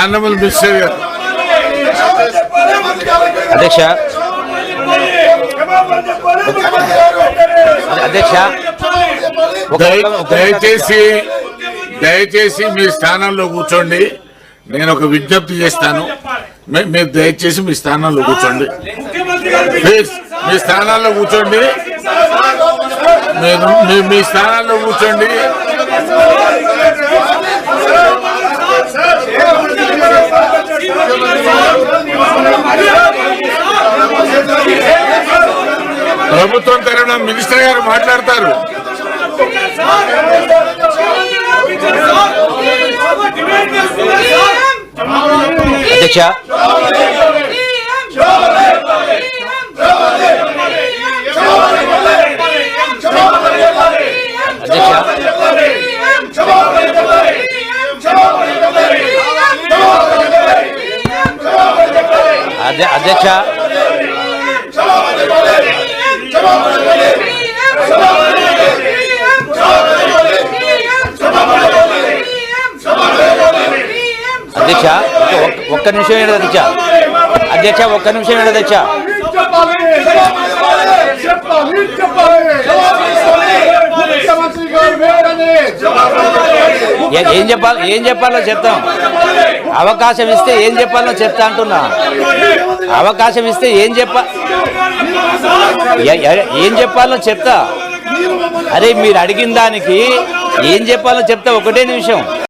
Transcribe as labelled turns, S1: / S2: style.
S1: అన్నమల్ mister గారు
S2: అధ్యక్ష. అధ్యక్ష.
S1: దయచేసి దయచేసి మీ స్థానంలో కూర్చోండి. నేను ఒక విజ్ఞప్తి చేస్తాను. మీరు దయచేసి మీ స్థానంలో కూర్చోండి. ప్లీజ్ మీ స్థానాల్లో కూర్చోండి. మీరు మీ స్థానాల్లో కూర్చోండి. ప్రభుత్వం తరఫున మినిస్టర్ గారు మాట్లాడతారు.
S2: అధ్యక్ష. అధ్య- అధ్యక్ష. అధ్యక్ష ఒక్క- నిమిషం ఏంటి అధ్యక్ష. అధ్యక్ష ఒక్క నిమిషం ఏంటి అధ్యక్ష. ఏ- ఏం చెప్పాలి ఏం చెప్పాలో చెప్తాం. అవకాశం ఇస్తే ఏం చెప్పాలో చెప్తా అంటున్నా. అవకాశం ఇస్తే ఏం చెప్ప ఏం చెప్పాలో చెప్తా. అరే మీరు అడిగిన దానికి ఏం చెప్పాలో చెప్తా ఒకటే నిమిషం.